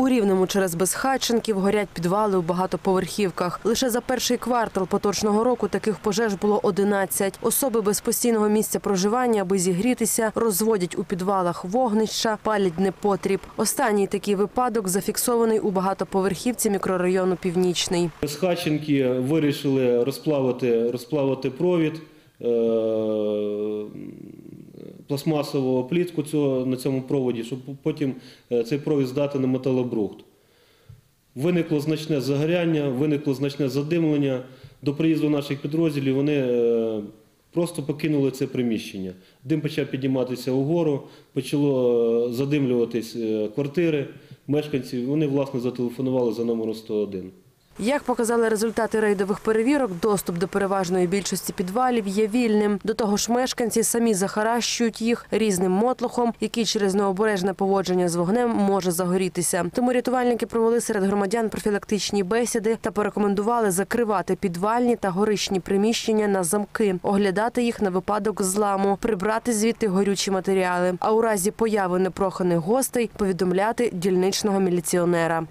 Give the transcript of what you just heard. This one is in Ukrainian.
У Рівному через безхатченків горять підвали у багатоповерхівках. Лише за перший квартал поточного року таких пожеж було 11. Особи без постійного місця проживання, аби зігрітися, розводять у підвалах вогнища, палять непотріб. Останній такий випадок зафіксований у багатоповерхівці мікрорайону Північний. Схаченки вирішили розплавити, розплавити провід е, пластмасову плітку на цьому проводі, щоб потім е, цей провід здати на металобрухт. Виникло значне загоряння, виникло значне задимлення. До приїзду наших підрозділів вони е, просто покинули це приміщення. Дим почав підніматися угору, почало е, задимлюватись квартири мешканців. Вони, власне, зателефонували за номером 101. Як показали результати рейдових перевірок, доступ до переважної більшості підвалів є вільним. До того ж, мешканці самі захаращують їх різним мотлохом, який через необережне поводження з вогнем може загорітися. Тому рятувальники провели серед громадян профілактичні бесіди та порекомендували закривати підвальні та горищні приміщення на замки, оглядати їх на випадок зламу, прибрати звідти горючі матеріали. А у разі появи непроханих гостей повідомляти дільничного міліціонера.